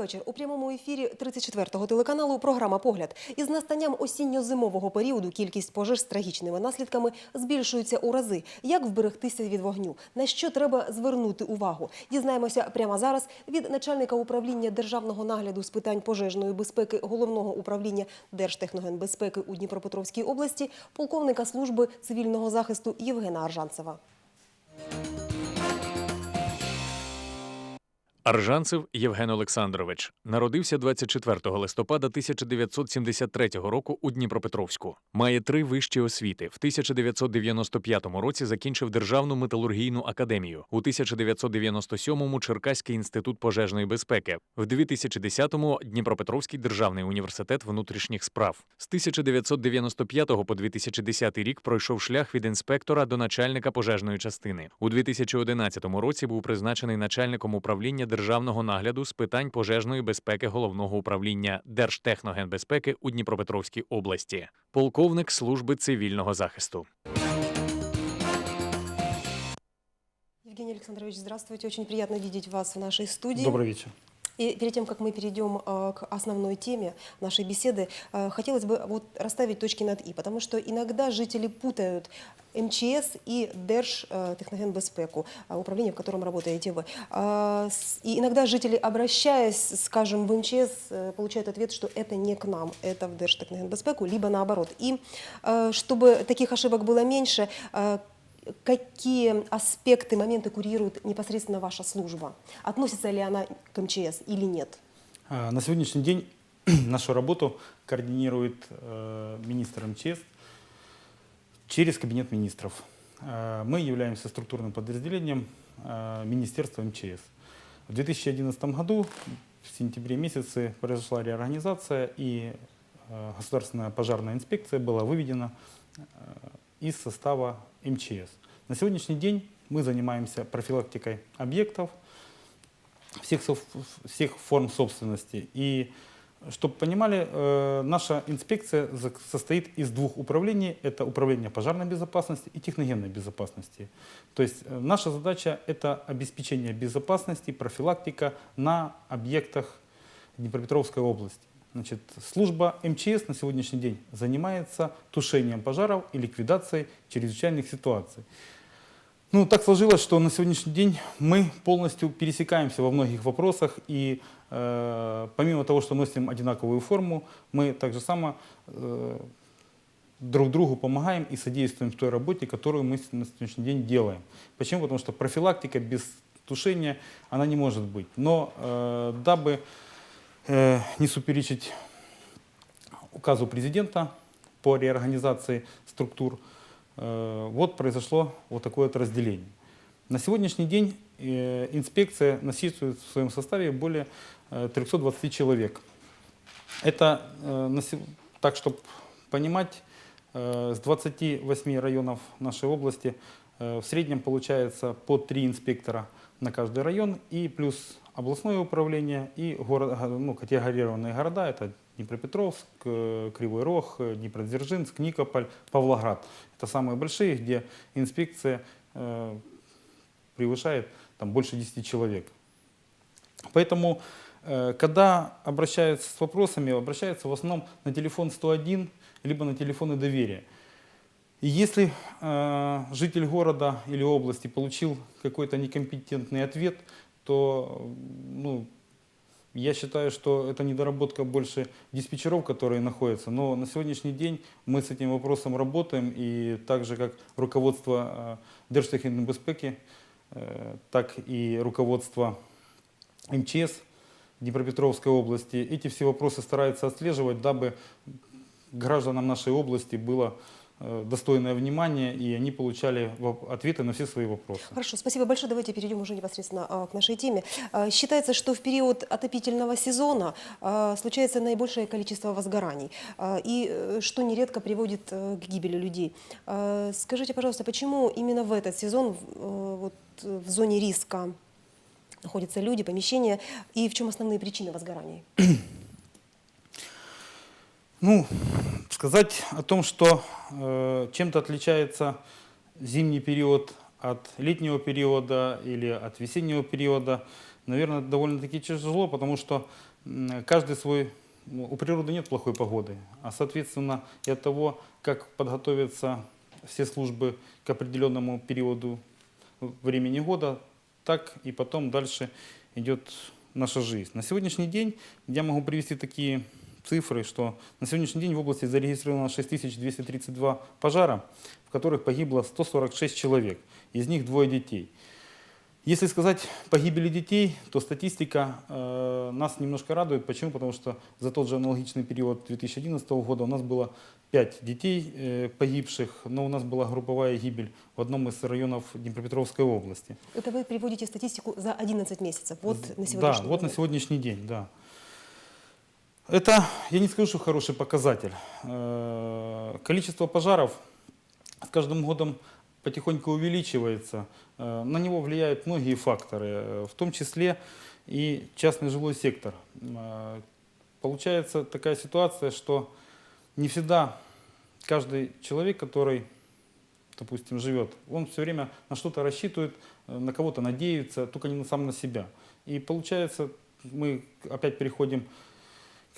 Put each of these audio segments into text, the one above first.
вечір. У прямому ефірі 34-го телеканалу програма Погляд. Із настанням осінньо-зимового періоду кількість пожеж з трагічними наслідками збільшується у рази. Як вберегтися від вогню? На що треба звернути увагу? Дізнаємося прямо зараз від начальника управління державного нагляду з питань пожежної безпеки головного управління Держтехногенбезпеки у Дніпропетровській області, полковника служби цивільного захисту Євгена Аржанцева. Аржанцев Євген Олександрович народився 24 листопада 1973 року у Дніпропетровську. Має три вищі освіти. В 1995 році закінчив Державну металургійну академію. У 1997-му Черкаський інститут пожежної безпеки. В 2010-му Дніпропетровський державний університет внутрішніх справ. З 1995 по 2010 рік пройшов шлях від інспектора до начальника пожежної частини. У 2011 році був призначений начальником управління державного нагляду з питань пожежної безпеки головного управління Держтехногенбезпеки у Дніпропетровській області, полковник служби цивільного захисту. Евгений Александрович, здравствуйте. Очень приятно видеть вас в нашей студии. Добрый вечер. И перед тем, как мы перейдем э, к основной теме нашей беседы, э, хотелось бы вот расставить точки над «и», потому что иногда жители путают МЧС и Держтехногенбезпеку, э, управление, в котором работаете вы. И иногда жители, обращаясь, скажем, в МЧС, получают ответ, что это не к нам, это в Держтехногенбезпеку, либо наоборот. И чтобы таких ошибок было меньше, какие аспекты, моменты курирует непосредственно ваша служба? Относится ли она к МЧС или нет? А, На сегодняшний день нашу работу координирует э, министр МЧС через Кабинет министров. Э, Мы являемся структурным подразделением э, Министерства МЧС. В 2011 году, в сентябре месяце, произошла реорганизация, и Государственная пожарная инспекция была выведена из состава МЧС. На сегодняшний день мы занимаемся профилактикой объектов, всех, всех форм собственности. И чтобы понимали, э, наша инспекция состоит из двух управлений. Это управление пожарной безопасности и техногенной безопасности. То есть э, наша задача это обеспечение безопасности, профилактика на объектах Днепропетровской области. Значит, служба МЧС на сегодняшний день занимается тушением пожаров и ликвидацией чрезвычайных ситуаций. Ну, так сложилось, что на сегодняшний день мы полностью пересекаемся во многих вопросах, и э, помимо того, что носим одинаковую форму, мы также само э, друг другу помогаем и содействуем в той работе, которую мы на сегодняшний день делаем. Почему? Потому что профилактика без тушения, она не может быть. Но э, дабы не суперечить указу президента по реорганизации структур, э, вот произошло вот такое вот разделение. На сегодняшний день э, инспекция насчитывает в своем составе более э, 320 человек. Это, э, так, чтобы понимать, э, с 28 районов нашей области э, в среднем получается по 3 инспектора на каждый район и плюс областное управление и горо- го- ну, категорированные города. Это Днепропетровск, э, Кривой Рог, э, Днепродзержинск, Никополь, Павлоград. Это самые большие, где инспекция э, превышает там, больше 10 человек. Поэтому, э, когда обращаются с вопросами, обращаются в основном на телефон 101, либо на телефоны доверия. И если э, житель города или области получил какой-то некомпетентный ответ, то ну, я считаю, что это недоработка больше диспетчеров, которые находятся. Но на сегодняшний день мы с этим вопросом работаем, и так же, как руководство э, Держтехнобезпеки, э, так и руководство МЧС Днепропетровской области, эти все вопросы стараются отслеживать, дабы гражданам нашей области было достойное внимание, и они получали ответы на все свои вопросы. Хорошо, спасибо большое. Давайте перейдем уже непосредственно а, к нашей теме. А, Считается, что в период отопительного сезона а, случается наибольшее количество возгораний, и э, что нередко приводит э, к гибели людей. Скажите, пожалуйста, почему именно в этот сезон э, вот, э, в зоне риска находятся люди, помещения, и в чем основные причины возгораний? Ну, сказать о том, что э, чем-то отличается зимний период от летнего периода или от весеннего периода, наверное, довольно-таки тяжело, потому что каждый свой... ну, У природы нет плохой погоды, а соответственно и от того, как подготовятся все службы к определенному периоду времени года, так и потом дальше идет наша жизнь. На сегодняшний день я могу привести такие цифры, что на сегодняшний день в области зарегистрировано 6232 пожара, в которых погибло 146 человек, из них двое детей. Если сказать погибели детей, то статистика э, нас немножко радует. Почему? Потому что за тот же аналогичный период 2011 года у нас было 5 детей э, погибших, но у нас была групповая гибель в одном из районов Днепропетровской области. Это вы приводите статистику за 11 месяцев, вот на Да, сегодняшний вот на сегодняшний день, да. Это, я не скажу, что хороший показатель. Э, Количество пожаров с каждым годом потихоньку увеличивается. Э, На него влияют многие факторы, э, в том числе и частный жилой сектор. Получается такая ситуация, что не всегда каждый человек, который допустим, живет, он все время на что-то рассчитывает, на кого-то надеется, только не на сам на себя. И получается, мы опять переходим к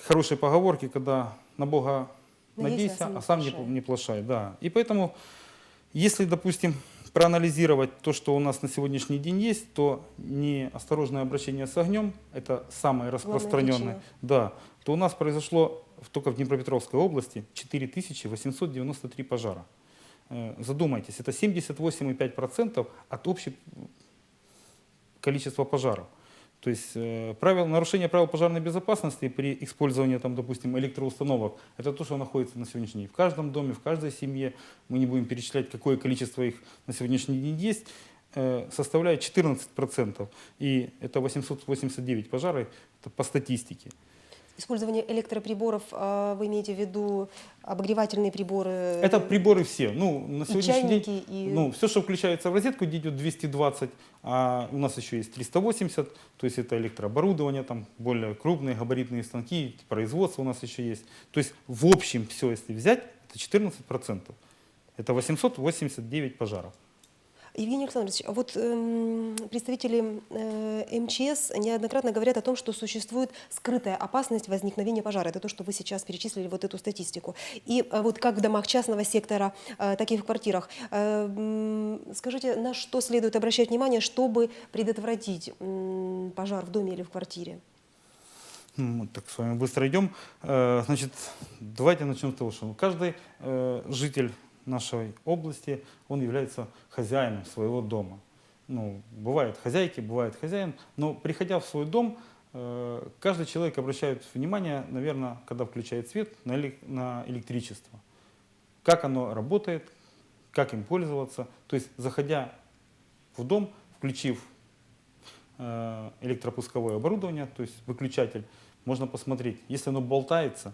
хорошей поговорке, когда на Бога Надейся, а сам не, не плашай. Да. И поэтому, если, допустим, проанализировать то, что у нас на сегодняшний день есть, то неосторожное обращение с огнем, это самое распространенное, да, то у нас произошло только в Днепропетровской области 4893 пожара. Э, Задумайтесь, это 78,5% от общего количества пожаров. То есть э, правил, нарушение правил пожарной безопасности при использовании, там, допустим, электроустановок, это то, что находится на сегодняшний день. В каждом доме, в каждой семье, мы не будем перечислять, какое количество их на сегодняшний день есть, э, составляет 14%. И это 889 пожаров, это по статистике. Использование электроприборов, а, вы имеете в виду обогревательные приборы? Это приборы все. Ну, на и сегодняшний день чайники, и... Ну, все, что включается в розетку, где идет 220, а у нас еще есть 380, то есть это электрооборудование, там более крупные габаритные станки, производство у нас еще есть. То есть в общем все, если взять, это 14%. Это 889 пожаров. Евгений Александрович, вот эм, представители э, МЧС неоднократно говорят о том, что существует скрытая опасность возникновения пожара. Это то, что вы сейчас перечислили, вот эту статистику. И э, вот как в домах частного сектора, э, так и в квартирах. Э, м, скажите, на что следует обращать внимание, чтобы предотвратить м, пожар в доме или в квартире? М, Вот так с вами быстро идем. Э, Значит, давайте начнем с того, что каждый э, житель нашей области, он является хозяином своего дома. Ну, бывают хозяйки, бывает хозяин, но приходя в свой дом, э, каждый человек обращает внимание, наверное, когда включает свет, на электричество. Как оно работает, как им пользоваться. То есть, заходя в дом, включив э, электропусковое оборудование, то есть выключатель, можно посмотреть, если оно болтается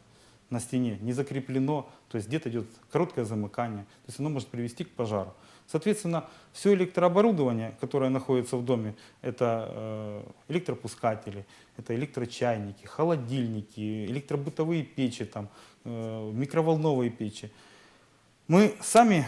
на стене, не закреплено, то есть где-то идет короткое замыкание, то есть оно может привести к пожару. Соответственно, все электрооборудование, которое находится в доме, это э, электропускатели, это электрочайники, холодильники, электробытовые печи, там, э, микроволновые печи. Мы сами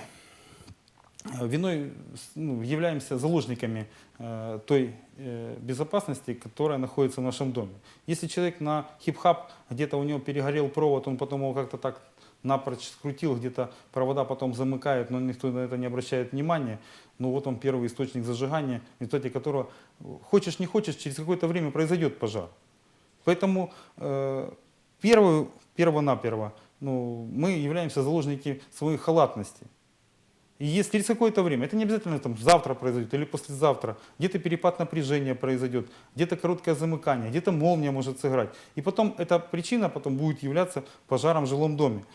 виной с- ну, являемся заложниками э, той э, безопасности, которая находится в нашем доме. Если человек на хип-хап, где-то у него перегорел провод, он потом его как-то так напрочь скрутил, где-то провода потом замыкают, но никто на это не обращает внимания. Ну вот он первый источник зажигания, в результате которого, э, хочешь не хочешь, через какое-то время произойдет пожар. Поэтому э, первую, перво-наперво ну, мы являемся заложники своей халатности. И если через какое-то время, это не обязательно там, завтра произойдет или послезавтра, где-то перепад напряжения произойдет, где-то короткое замыкание, где-то молния может сыграть. И потом эта причина потом будет являться пожаром в жилом доме.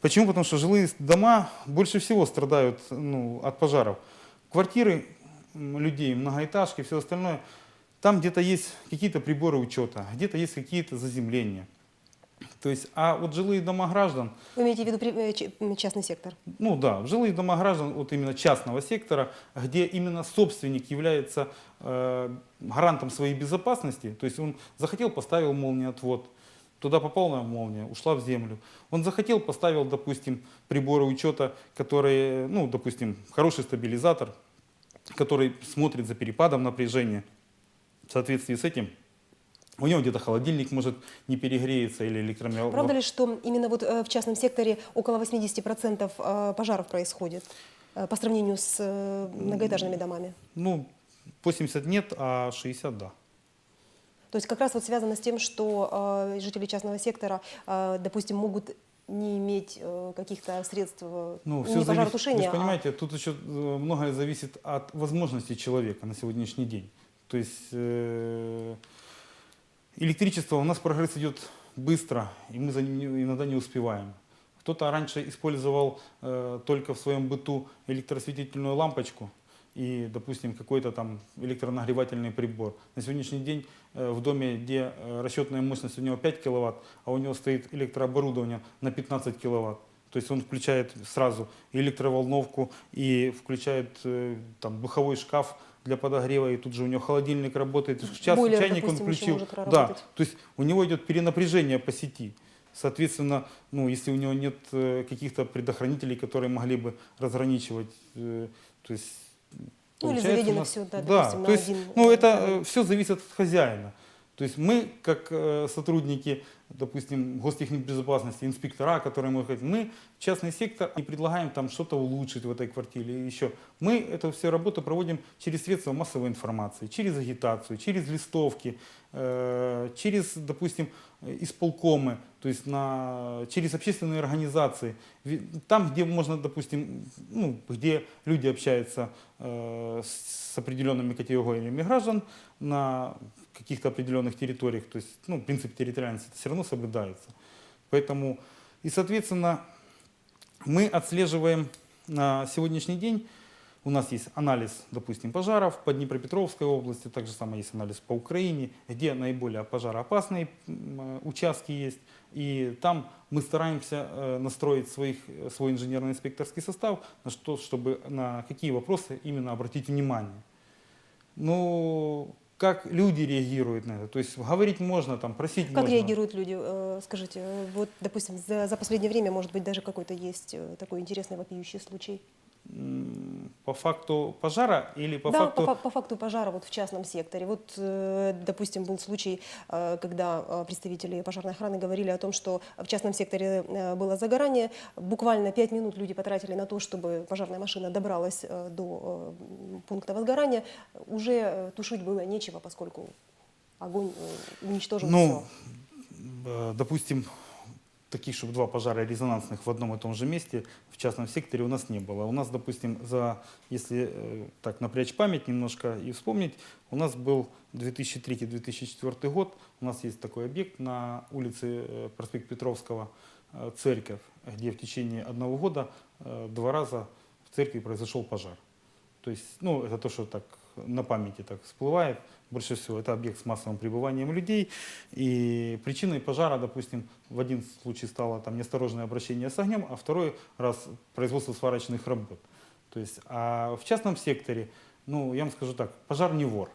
Почему? Потому что жилые дома больше всего страдают ну, от пожаров. Квартиры людей, многоэтажки, все остальное, там где-то есть какие-то приборы учета, где-то есть какие-то заземления. То есть, а вот жилые дома граждан, Вы имеете в виду э, частный сектор? ну да, жилые дома граждан вот именно частного сектора, где именно собственник является э, гарантом своей безопасности, то есть он захотел, поставил молниеотвод, туда попала молния, ушла в землю. Он захотел, поставил, допустим, приборы учета, которые, ну, допустим, хороший стабилизатор, который смотрит за перепадом напряжения. В соответствии с этим У него где-то холодильник может не перегреется или электромер... Правда ли, что именно вот э, в частном секторе около 80% э, пожаров происходит э, по сравнению с многоэтажными домами? Ну, 80 нет, а 60 да. То есть как раз вот связано с тем, что жители частного сектора, допустим, могут не иметь каких-то средств Ну, не все зависит, вы пожаротушения, же а- понимаете, тут еще многое зависит от возможностей человека на сегодняшний день. То есть э, электричество у нас прогресс идет быстро, и мы за иногда не успеваем. Кто-то раньше использовал э, только в своем быту электросветительную лампочку и, допустим, какой-то там электронагревательный прибор. На сегодняшний день э, в доме, где э, расчетная мощность у него 5 киловатт, а у него стоит электрооборудование на 15 киловатт, то есть он включает сразу электроволновку и включает э, там духовой шкаф для подогрева, и тут же у него холодильник работает, сейчас Бойлер, чайник он допустим, еще включил. Да, то есть у него идет перенапряжение по сети. Соответственно, ну, если у него нет э, каких-то предохранителей, которые могли бы разграничивать, э, то есть Ну, или заведено нас- всё, да, да, допустим, то есть, один, ну, э, это все зависит от хозяина. То есть мы, как э, сотрудники, допустим, гостехники инспектора, которые мы хотим, мы частный сектор и предлагаем там что-то улучшить в этой квартире или еще. Мы эту всю работу проводим через средства массовой информации, через агитацию, через листовки, э, через, допустим, исполкомы, то есть на, через общественные организации. Там, где можно, допустим, ну, где люди общаются э, с определенными категориями граждан на каких-то определенных территориях, то есть, ну, принцип территориальности все равно соблюдается. Поэтому, и, соответственно, мы отслеживаем на сегодняшний день, у нас есть анализ, допустим, пожаров по Днепропетровской области, также самое есть анализ по Украине, где наиболее пожароопасные э, участки есть. И там мы стараемся э, настроить своих, свой инженерно-инспекторский состав, на что, чтобы на какие вопросы именно обратить внимание. Ну, как люди реагируют на это? То есть говорить можно, там, просить Как можно. реагируют люди? Э, Скажите, э, вот, допустим, за, за последнее время, может быть, даже какой-то есть э, такой интересный вопиющий случай? По факту пожара или по да, факту... по, по факту пожара вот в частном секторе. Вот, э, допустим, был случай, э, когда э, представители пожарной охраны говорили о том, что в частном секторе было загорание. Буквально пять минут люди потратили на то, чтобы пожарная машина добралась до пункта возгорания. Уже тушить было нечего, поскольку огонь уничтожил Ну, все. допустим, таких, чтобы два пожара резонансных в одном и том же месте в частном секторе у нас не было. У нас, допустим, за, если э, так напрячь память немножко и вспомнить, у нас был 2003-2004 год, у нас есть такой объект на улице э, проспект Петровского, э, церковь, где в течение одного года э, два раза в церкви произошел пожар. То есть, ну, это то, что так на памяти так всплывает. Больше всего это объект с массовым пребыванием людей. И причиной пожара, допустим, в один случай стало там неосторожное обращение с огнем, а второй раз производство сварочных работ. То есть, а в частном секторе, ну, я вам скажу так, пожар не вор.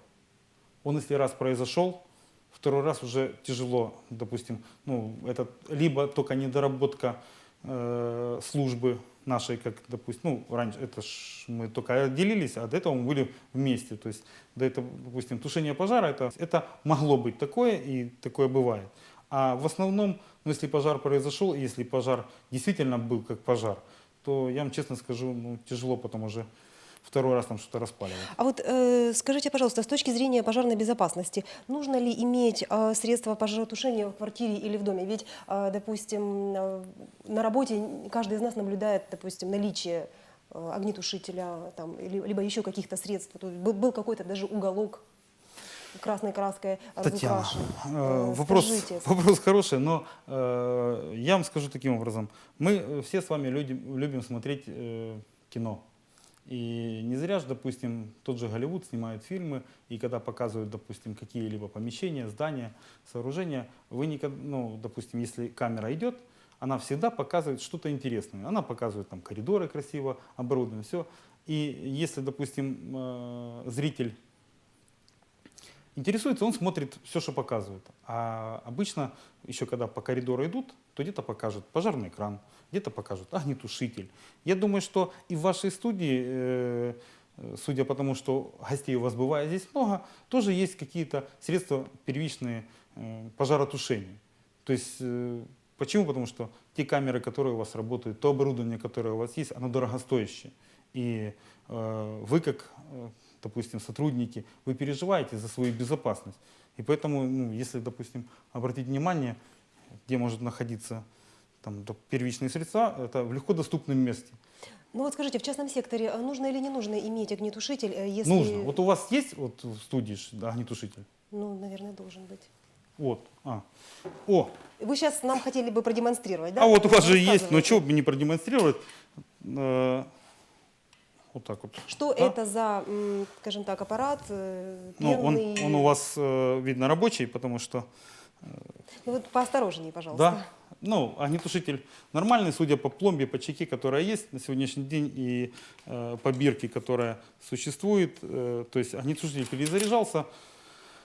Он, если раз произошел, второй раз уже тяжело, допустим, ну, это либо только недоработка э, службы нашей, как, допустим, ну, раньше, это ж мы только отделились, а до этого мы были вместе, то есть, до этого, допустим, тушение пожара, это, это могло быть такое, и такое бывает. А в основном, ну, если пожар произошел, если пожар действительно был как пожар, то я вам честно скажу, ну, тяжело потом уже второй раз там что-то распаливать. А вот э, скажите, пожалуйста, с точки зрения пожарной безопасности, нужно ли иметь э, средства пожаротушения в квартире или в доме? Ведь, э, допустим, э, на работе каждый из нас наблюдает, допустим, наличие э, огнетушителя там, либо еще каких-то средств. Был, был какой-то даже уголок красной краской Татьяна, э, Э, вопрос, скажите. вопрос хороший, но э, я вам скажу таким образом. Мы э, все с вами люди, любим смотреть э, кино. И не зря же, допустим, тот же Голливуд снимает фильмы, и когда показывают, допустим, какие-либо помещения, здания, сооружения, вы никогда, ну, допустим, если камера идет, она всегда показывает что-то интересное. Она показывает там коридоры красиво оборудованы, все. И если, допустим, э, зритель интересуется, он смотрит все, что показывают. А обычно, еще когда по коридору идут, то где-то покажут пожарный кран, где-то покажут огнетушитель. Я думаю, что и в вашей студии э, э, судя по тому, что гостей у вас бывает здесь много, тоже есть какие-то средства первичные э, пожаротушения. То есть, почему? Потому что те камеры, которые у вас работают, то оборудование, которое у вас есть, оно дорогостоящее. И вы, как, допустим, сотрудники, вы переживаете за свою безопасность. И поэтому, ну, если, допустим, обратить внимание, где может находиться там, первичные средства, это в легко доступном месте. Ну вот скажите, в частном секторе э, нужно или не нужно иметь огнетушитель, э, если... Нужно. Вот у вас есть вот в студии огнетушитель? Ну, наверное, должен быть. Вот. А. О, Вы сейчас нам хотели бы продемонстрировать, да? а вот у вас же есть, но Рассказывайте. чего бы не продемонстрировать? Э, вот так вот. Что Да? это за, скажем так, аппарат э, Ну, он, пенный? он у вас, видно, рабочий, потому что Ну, вот поосторожнее, пожалуйста. Да. Ну, огнетушитель нормальный, судя по пломбе, по чеке, которая есть на сегодняшний день, и э, по бирке, которая существует. Э, то есть огнетушитель перезаряжался.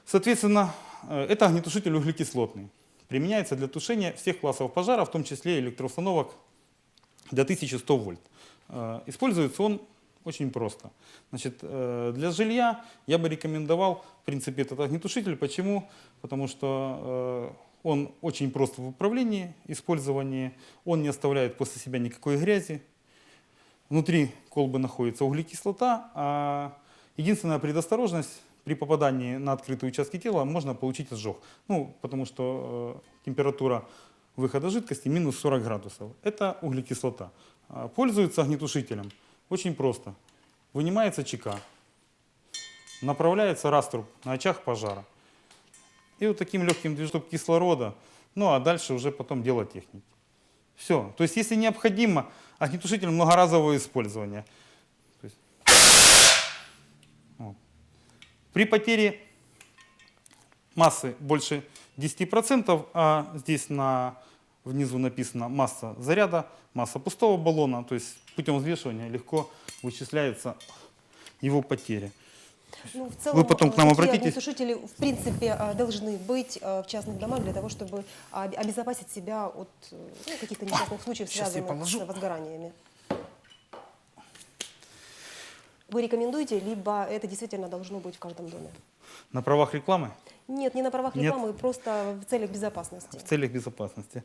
Соответственно, э, это огнетушитель углекислотный. Применяется для тушения всех классов пожара, в том числе электроустановок до 1100 вольт. Э, используется он очень просто. Значит, э, для жилья я бы рекомендовал, в принципе, этот огнетушитель. Почему? Потому что э, он очень прост в управлении, использовании, он не оставляет после себя никакой грязи. Внутри колбы находится углекислота, а единственная предосторожность при попадании на открытые участки тела можно получить ожог. Ну, потому что э, температура выхода жидкости минус 40 градусов. Это углекислота. А Пользуется огнетушителем очень просто. Вынимается чека, направляется раструб на очаг пожара. И вот таким легким движением кислорода, ну а дальше уже потом дело техники. Все. То есть, если необходимо, огнетушитель многоразового использования. При потере массы больше 10%, а здесь на, внизу написано масса заряда, масса пустого баллона, то есть путем взвешивания легко вычисляется его потеря. Ну, в целом, Вы потом к нам э, обратитесь. огнетушители, в принципе, э, должны быть э, в частных домах для того, чтобы об- обезопасить себя от ну, каких-то несчастных случаев, связанных с возгораниями. Вы рекомендуете, либо это действительно должно быть в каждом доме? На правах рекламы Нет, не на правах Нет. рекламы, просто в целях безопасности. в целях безопасности.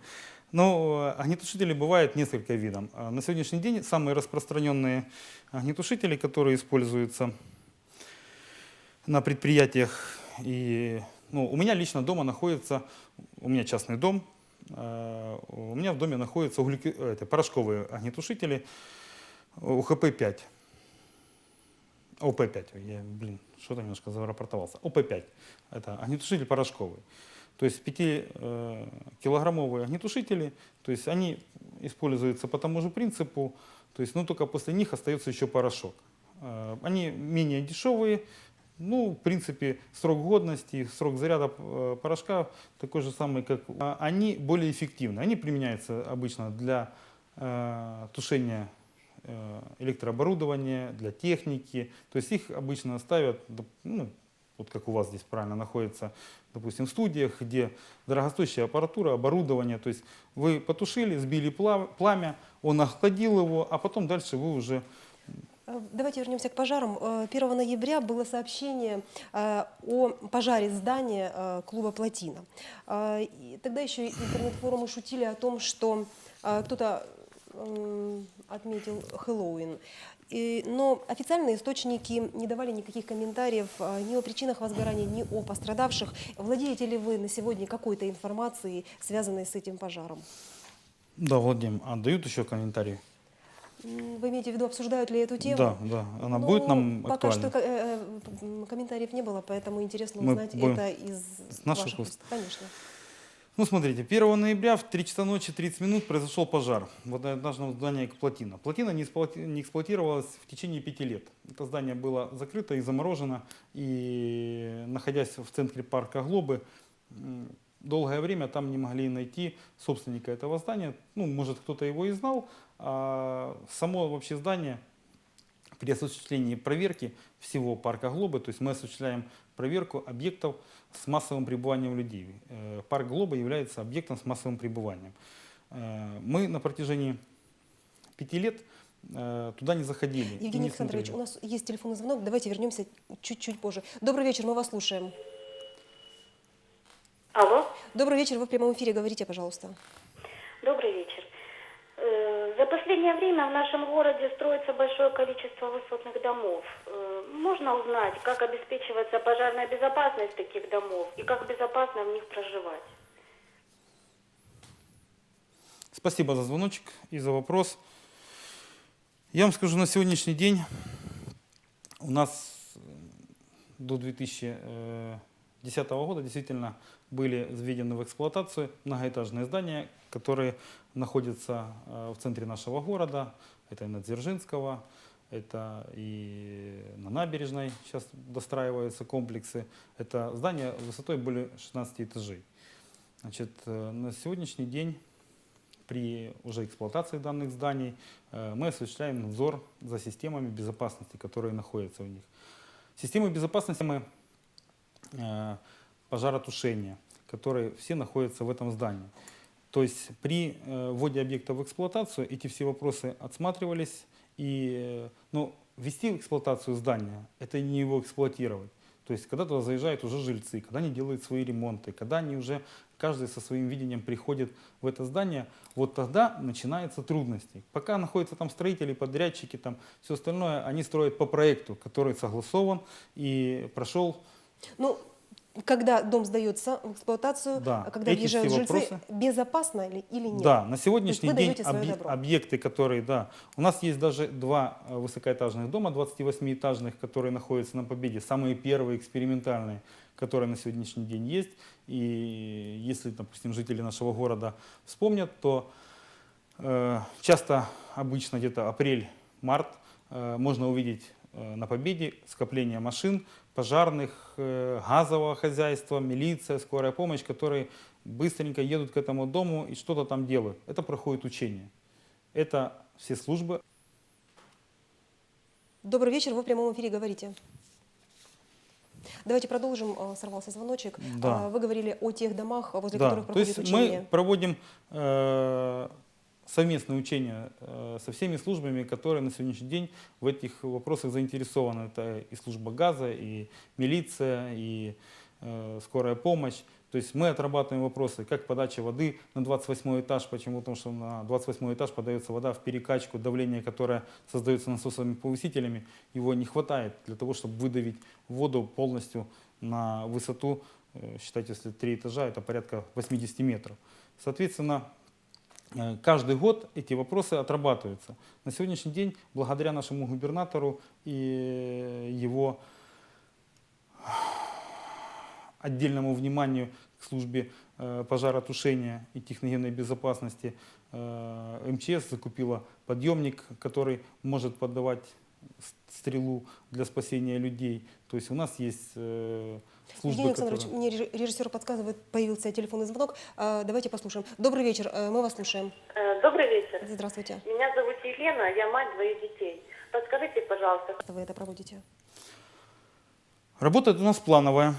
Ну, э, огнетушители бывают несколько видов. На сегодняшний день самые распространенные огнетушители, которые используются на предприятиях. И, ну, у меня лично дома находится, у меня частный дом, э, у меня в доме находятся углеки- э, это, порошковые огнетушители УХП-5. ОП-5, я, блин, что-то немножко зарапортовался. ОП-5, это огнетушитель порошковый. То есть 5-килограммовые огнетушители, то есть они используются по тому же принципу, то есть, ну, только после них остается еще порошок. Э, Они менее дешевые, ну, в принципе, срок годности, срок заряда э, порошка такой же самый, как... а Они более эффективны. Они применяются обычно для э, тушения э, электрооборудования, для техники. То есть их обычно ставят, ну, вот как у вас здесь правильно находится, допустим, в студиях, где дорогостоящая аппаратура, оборудование. То есть вы потушили, сбили пла- пламя, он охладил его, а потом дальше вы уже Давайте вернемся к пожарам. Э, 1 ноября было сообщение э, о пожаре здания э, клуба «Плотина». Э, и Тогда еще интернет-форумы шутили о том, что э, кто-то отметил Хэллоуин. Но официальные источники не давали никаких комментариев э, ни о причинах возгорания, ни о пострадавших. Владеете ли вы на сегодня какой-то информацией, связанной с этим пожаром? Да, Владимир, а дают еще комментарии? Вы имеете в виду, обсуждают ли эту тему? Да, да. Она Ну, будет нам пока актуальна? что э, э, комментариев не было, поэтому интересно Мы узнать будем это из наших ваших уст. Конечно. Ну, смотрите, 1 ноября в 3 часа ночи 30 минут произошел пожар в одноэтажном здании «Плотина». «Плотина» не, эксплуати- не эксплуатировалась в течение пяти лет. Это здание было закрыто и заморожено, и находясь в центре парка «Глобы», долгое время там не могли найти собственника этого здания. Ну, может, кто-то его и знал, само вообще здание при осуществлении проверки всего парка Глобы, то есть мы осуществляем проверку объектов с массовым пребыванием людей. Э, Парк Глоба является объектом с массовым пребыванием. Э, Мы на протяжении пяти лет э, туда не заходили. Евгений не Александрович, смотрели. у нас есть телефонный звонок. Давайте вернемся чуть-чуть позже. Добрый вечер, мы вас слушаем. Алло, Добрый вечер, вы в прямом эфире, говорите, пожалуйста. добрый вечер. Э, За последнее время в нашем городе строится большое количество высотных домов. Э, Можно узнать, как обеспечивается пожарная безопасность таких домов и как безопасно в них проживать? Спасибо за звоночек и за вопрос. Я вам скажу, на сегодняшний день у нас э, до 2010 года действительно были введены в эксплуатацию многоэтажные здания, которые находятся э, в центре нашего города. Это и на Дзержинского, это и на набережной сейчас достраиваются комплексы. Это здания высотой более 16 этажей. Значит, э, на сегодняшний день при уже эксплуатации данных зданий э, мы осуществляем надзор за системами безопасности, которые находятся в них. Системы безопасности мы пожаротушения, которые все находятся в этом здании. То есть при э, вводе объекта в эксплуатацию эти все вопросы отсматривались. И э, ну, ввести в эксплуатацию здания – это не его эксплуатировать. То есть когда туда заезжают уже жильцы, когда они делают свои ремонты, когда они уже каждый со своим видением приходит в это здание, вот тогда начинаются трудности. Пока находятся там строители, подрядчики, там все остальное, они строят по проекту, который согласован и прошел Ну, когда дом сдается в эксплуатацию, Да, а когда эти въезжают жильцы, вопросы- безопасно ли или нет? Да, на сегодняшний день объ- объекты, которые, да, у нас есть даже два э, высокоэтажных дома, 28-этажных, которые находятся на Победе, самые первые экспериментальные, которые на сегодняшний день есть. И если, допустим, жители нашего города вспомнят, то э, часто, обычно где-то апрель-март, э, можно увидеть э, на Победе скопление машин, пожарных, э, газового хозяйства, милиция, скорая помощь, которые быстренько едут к этому дому и что-то там делают. Это проходит учение. Это все службы. Добрый вечер, вы в прямом эфире говорите. Давайте продолжим. А, Сорвался звоночек. Да. А, Вы говорили о тех домах, возле Да, которых то проходит есть учение. мы проводим э, совместные учения э, со всеми службами, которые на сегодняшний день в этих вопросах заинтересованы. Это и служба газа, и милиция, и э, скорая помощь. То есть мы отрабатываем вопросы, как подача воды на 28 этаж, почему? Потому что на 28 этаж подается вода в перекачку, давление, которое создается насосовыми повысителями, его не хватает для того, чтобы выдавить воду полностью на высоту, э, считайте, если три этажа, это порядка 80 метров. Соответственно, Каждый год эти вопросы отрабатываются. На сегодняшний день, благодаря нашему губернатору и его отдельному вниманию к службе э, пожаротушения и техногенной безопасности, э, МЧС закупила подъемник, который может подавать с- стрелу для спасения людей. То есть у нас есть э, службы, Евгений Александрович, которые... мне реж- режиссер подсказывает, появился телефонный звонок. А, Давайте послушаем. Добрый вечер, э, мы вас слушаем. Э, Добрый вечер. Здравствуйте. Меня зовут Елена, я мать двоих детей. Подскажите, пожалуйста, Как вы это проводите? Работа у нас плановая,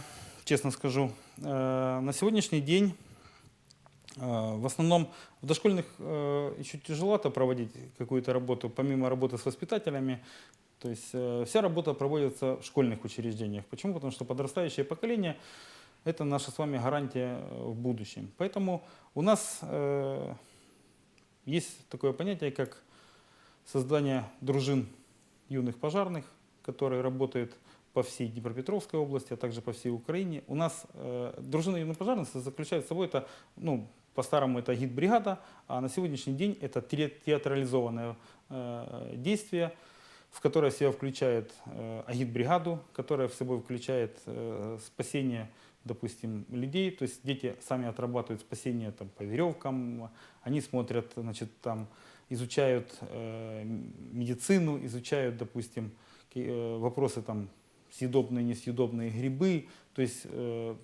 честно скажу. Э, На сегодняшний день э, в основном в дошкольных э, еще тяжеловато проводить какую-то работу, помимо работы с воспитателями. То есть э, вся работа проводится в школьных учреждениях. Почему? Потому что подрастающее поколение – это наша с вами гарантия э, в будущем. Поэтому у нас есть такое понятие, как создание дружин юных пожарных, которые работают по всей Днепропетровской области, а также по всей Украине. У нас э, дружина пожарных заключает в собой это, ну, по-старому это гид-бригада, а на сегодняшний день это те- театрализованное э, действие, в которое в себя включает э, агит-бригаду, которая в собой включает э, спасение, допустим, людей. То есть дети сами отрабатывают спасение там, по веревкам, они смотрят, значит, там, изучают медицину, изучают, допустим, вопросы там съедобные, несъедобные грибы. То есть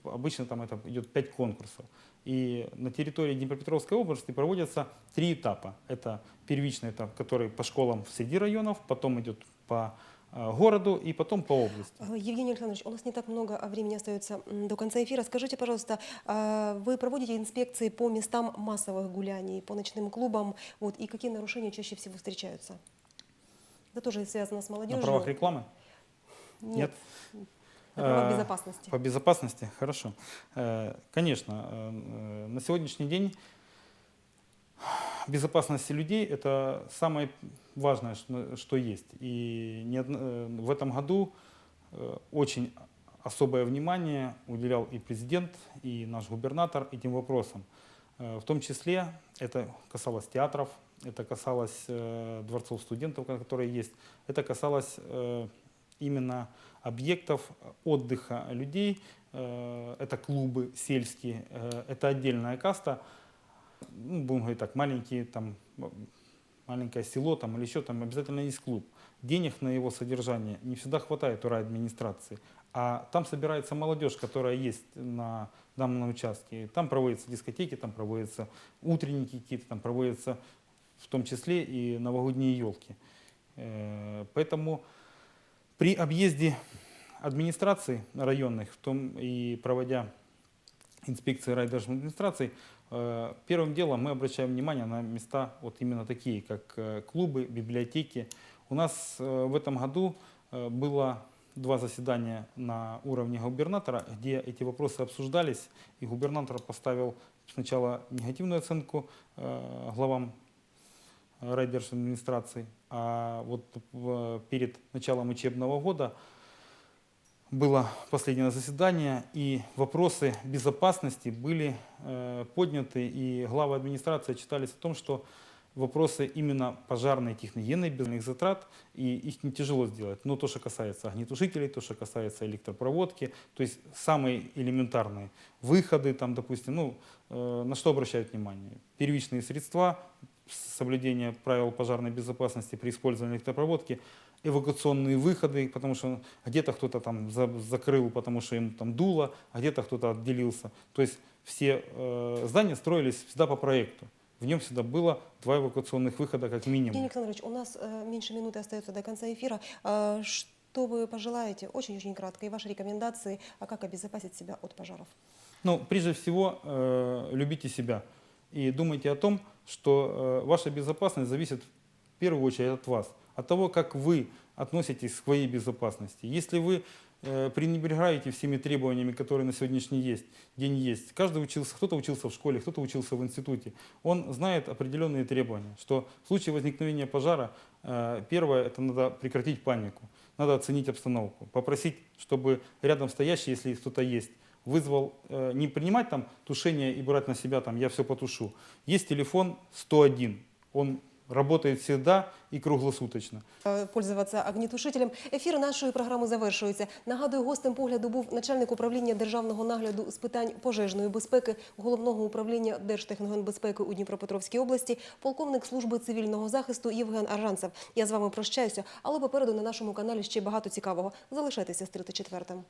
обычно там это идет пять конкурсов. И на территории Днепропетровской области проводятся три этапа. Это первичный этап, который по школам среди районов, потом идет по э, городу и потом по области. Э, Евгений Александрович, у нас не так много а, времени остается до конца эфира. Скажите, пожалуйста, вы проводите инспекции по местам массовых гуляний, по ночным клубам, вот, и какие нарушения чаще всего встречаются? Это тоже связано с На молодежью. правах рекламы? Нет. На правах Э, безопасности. По безопасности, хорошо. Э, Конечно, э, на сегодняшний день безопасность людей – это самое важное, что есть. И в этом году очень особое внимание уделял и президент, и наш губернатор этим вопросам. В том числе это касалось театров, это касалось дворцов студентов, которые есть, это касалось именно объектов отдыха людей, э, это клубы сельские, э, это отдельная каста, ну, будем говорить так, маленькие, там, маленькое село там, или еще там обязательно есть клуб. Денег на его содержание не всегда хватает у райадминистрации. А там собирается молодежь, которая есть на данном участке. Там проводятся дискотеки, там проводятся утренники какие-то, там проводятся в том числе и новогодние елки. Э, Поэтому при объезде администраций районных, в том и проводя инспекции райдержадминистраций, э, первым делом мы обращаем внимание на места вот именно такие, как э, клубы, библиотеки. У нас э, в этом году было два заседания на уровне губернатора, где эти вопросы обсуждались, и губернатор поставил сначала негативную оценку главам э, райдержадминистраций, а вот перед началом учебного года было последнее заседание, и вопросы безопасности были э, подняты, и главы администрации читались о том, что вопросы именно пожарной техногенной, безопасных затрат, и их не тяжело сделать. Но то, что касается огнетушителей, то, что касается электропроводки, то есть самые элементарные выходы, там, допустим, ну, э, на что обращают внимание? Первичные средства, соблюдение правил пожарной безопасности при использовании электропроводки, эвакуационные выходы, потому что где-то кто-то там за- закрыл, потому что ему там дуло, а где-то кто-то отделился. То есть все э, здания строились всегда по проекту. В нем всегда было два эвакуационных выхода как Евгений минимум. Александрович, у нас э, меньше минуты остается до конца эфира. Э, Что вы пожелаете? Очень-очень кратко. И ваши рекомендации, а как обезопасить себя от пожаров? Ну, прежде всего, э, любите себя и думайте о том, что э, ваша безопасность зависит в первую очередь от вас, от того, как вы относитесь к своей безопасности. Если вы э, пренебрегаете всеми требованиями, которые на сегодняшний есть, день есть, каждый учился, кто-то учился в школе, кто-то учился в институте, он знает определенные требования, что в случае возникновения пожара, э, первое, это надо прекратить панику, надо оценить обстановку, попросить, чтобы рядом стоящий, если кто-то есть, вызвал, э, не принимать там тушение и брать на себя, там, я все потушу. Есть телефон 101, он работает всегда і круглосуточно. Е, Пользуватися огнетушителем. Ефір нашої програми завершується. Нагадую, гостем погляду був начальник управління державного нагляду з питань пожежної безпеки головного управління Держтехногенбезпеки у Дніпропетровській області, полковник служби цивільного захисту Євген Аржанцев. Я з вами прощаюся, але попереду на нашому каналі ще багато цікавого. Залишайтеся з 34-м.